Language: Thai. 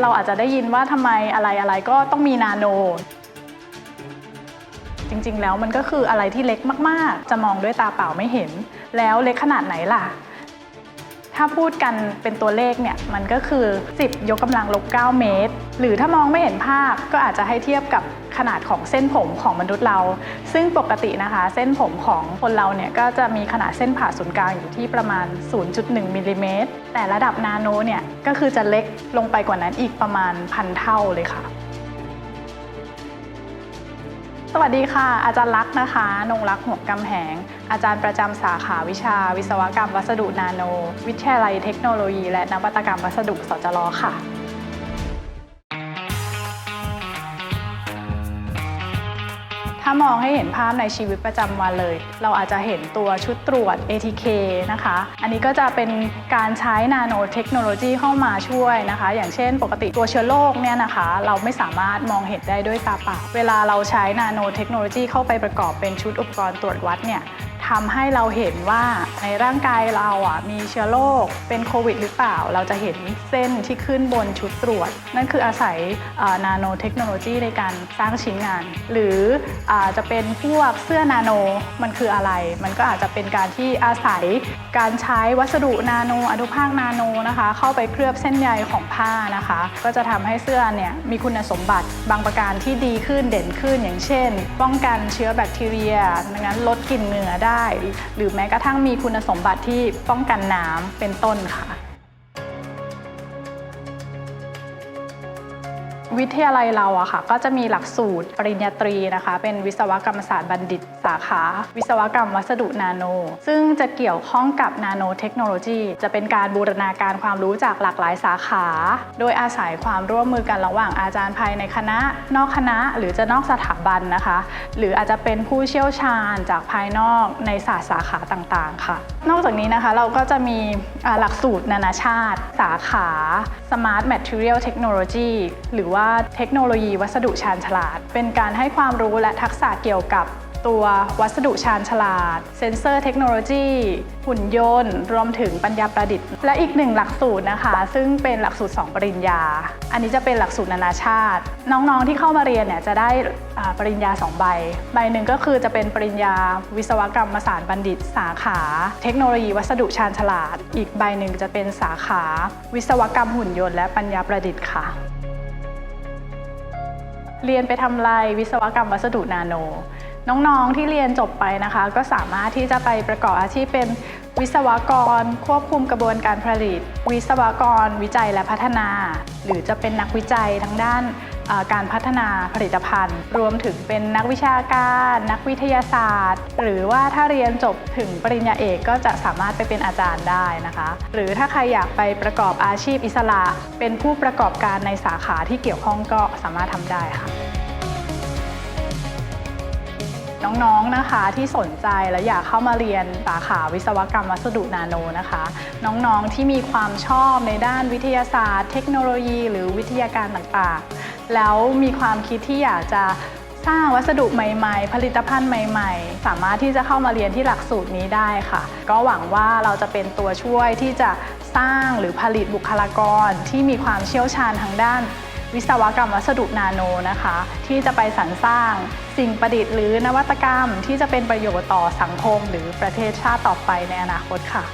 เราอาจจะได้ยินว่าทำไมอะไรอะไรก็ต้องมีนาโน จริงๆ แล้วมันก็คืออะไรที่เล็กมากๆ จะมองด้วยตาเปล่าไม่เห็น แล้วเล็กขนาดไหนล่ะ ถ้าพูดกันเป็นตัวเลขเนี่ย มันก็คือ 10 ยกกำลังลบ 9 เมตร หรือถ้ามองไม่เห็นภาพก็อาจจะให้เทียบกับ ขนาดของเส้นผมของมนุษย์เรา ซึ่งปกตินะคะ เส้นผมของคนเราเนี่ยก็จะมีขนาดเส้นผ่าศูนย์กลางอยู่ที่ประมาณ 0.1มิลลิเมตรแต่ระดับนาโนเนี่ยก็คือจะเล็กลงไปกว่านั้นอีกประมาณพันเท่าเลยค่ะสวัสดีค่ะ อาจารย์ลักษ์นะคะ นงรักษ์หัวกำแหง อาจารย์ประจำสาขาวิชา วิศวกรรมวัสดุนาโน วิทยาลัยเทคโนโลยี และนวัตกรรมวัสดุสจรค่ะามองให้เห็นภาพในชีวิตประจำวันเลย เราอาจจะเห็นตัวชุดตรวจ ATK นะคะ อันนี้ก็จะเป็นการใช้นาโนเทคโนโลยีเข้ามาช่วยนะคะ อย่างเช่น ปกติตัวเชื้อโรคเนี่ยนะคะ เราไม่สามารถมองเห็นได้ด้วยตาเปล่า เวลาเราใช้นาโนเทคโนโลยีเข้าไปประกอบเป็นชุดอุปกรณ์ตรวจวัดเนี่ย ทำให้เราเห็นว่าในร่างกายเราอะมีเชื้อโรคเป็นโควิดหรือเปล่า เราจะเห็นเส้นที่ขึ้นบนชุดตรวจ นั่นคืออาศัยนาโนเทคโนโลยีในการสร้างชิ้นงาน หรืออาจะเป็นพวกเสื้อนาโนมันคืออะไร มันก็อาจจะเป็นการที่อาศัยการใช้วัสดุนาโนอนุภาคนาโนนะคะ เข้าไปเคลือบเส้นใยของผ้านะคะ ก็จะทำให้เสื้อเนี่ยมีคุณสมบัติบางประการที่ดีขึ้นเด่นขึ้นอย่างเช่น ป้องกันเชื้อแบคทีเรียดังนั้นลดกลิ่นเหงื่อได้หรือแม้กระทั่งมีคุณสมบัติที่ป้องกันน้ำเป็นต้นค่ะ วิทยาลัยเราอะค่ะ ก็จะมีหลักสูตรปริญญาตรีนะคะ เป็นวิศวกรรมศาสตร์บัณฑิต สาขา วิศวกรรมวัสดุนาโน ซึ่งจะเกี่ยวข้องกับนาโนเทคโนโลยี จะเป็นการบูรณาการความรู้จากหลากหลายสาขา โดยอาศัยความร่วมมือกันระหว่างอาจารย์ภายในคณะ นอกคณะหรือจะนอกสถาบันนะคะ หรืออาจจะเป็นผู้เชี่ยวชาญจากภายนอกในศาสตร์สาขาต่างๆ ค่ะ นอกจากนี้นะคะเราก็จะมีหลักสูตรนานาชาติ สาขา Smart Material Technology หรือว่าเทคโนโลยีวัสดุชาญฉลาด เป็นการให้ความรู้และทักษะเกี่ยวกับตัววัสดุชาญฉลาด เซนเซอร์เทคโนโลยี หุ่นยนต์ รวมถึงปัญญาประดิษฐ์ และอีกหนึ่งหลักสูตรนะคะ ซึ่งเป็นหลักสูตร 2 ปริญญา อันนี้จะเป็นหลักสูตรนานาชาติ น้องๆที่เข้ามาเรียนเนี่ยจะได้ปริญญา 2 ใบ ใบหนึ่งก็คือจะเป็นปริญญาวิศวกรรมศาสตร์บัณฑิต สาขา เทคโนโลยีวัสดุชาญฉลาด อีกใบหนึ่งจะเป็นสาขา วิศวกรรมหุ่นยนต์และปัญญาประดิษฐ์ค่ะ เรียนไปทำไรวิศวกรรมวัสดุนาโน น้องๆที่เรียนจบไปนะคะ ก็สามารถที่จะไปประกอบอาชีพเป็นวิศวกร ควบคุมกระบวนการผลิต วิศวกร วิจัยและพัฒนา หรือจะเป็นนักวิจัยทางด้าน การพัฒนาผลิตภัณฑ์ รวมถึงเป็นนักวิชาการ นักวิทยาศาสตร์ หรือว่าถ้าเรียนจบถึงปริญญาเอกก็จะสามารถไปเป็นอาจารย์ได้นะคะ หรือถ้าใครอยากไปประกอบอาชีพอิสระ เป็นผู้ประกอบการในสาขาที่เกี่ยวข้องก็สามารถทำได้ค่ะน้องๆ นะคะที่สนใจและอยากเข้ามาเรียนสาขาวิศวกรรมวัสดุนาโนนะคะ น้องๆ ที่มีความชอบในด้านวิทยาศาสตร์ เทคโนโลยี หรือวิทยาการต่างๆ แล้วมีความคิดที่อยากจะสร้างวัสดุใหม่ๆ ผลิตภัณฑ์ใหม่ๆ สามารถที่จะเข้ามาเรียนที่หลักสูตรนี้ได้ค่ะ ก็หวังว่าเราจะเป็นตัวช่วยที่จะสร้างหรือผลิตบุคลากรที่มีความเชี่ยวชาญทางด้าน วิศวกรรมวัสดุนาโนนะคะ ที่จะไปสรรสร้างสิ่งประดิษฐ์หรือนวัตกรรมที่จะเป็นประโยชน์ต่อสังคมหรือประเทศชาติต่อไปในอนาคตค่ะ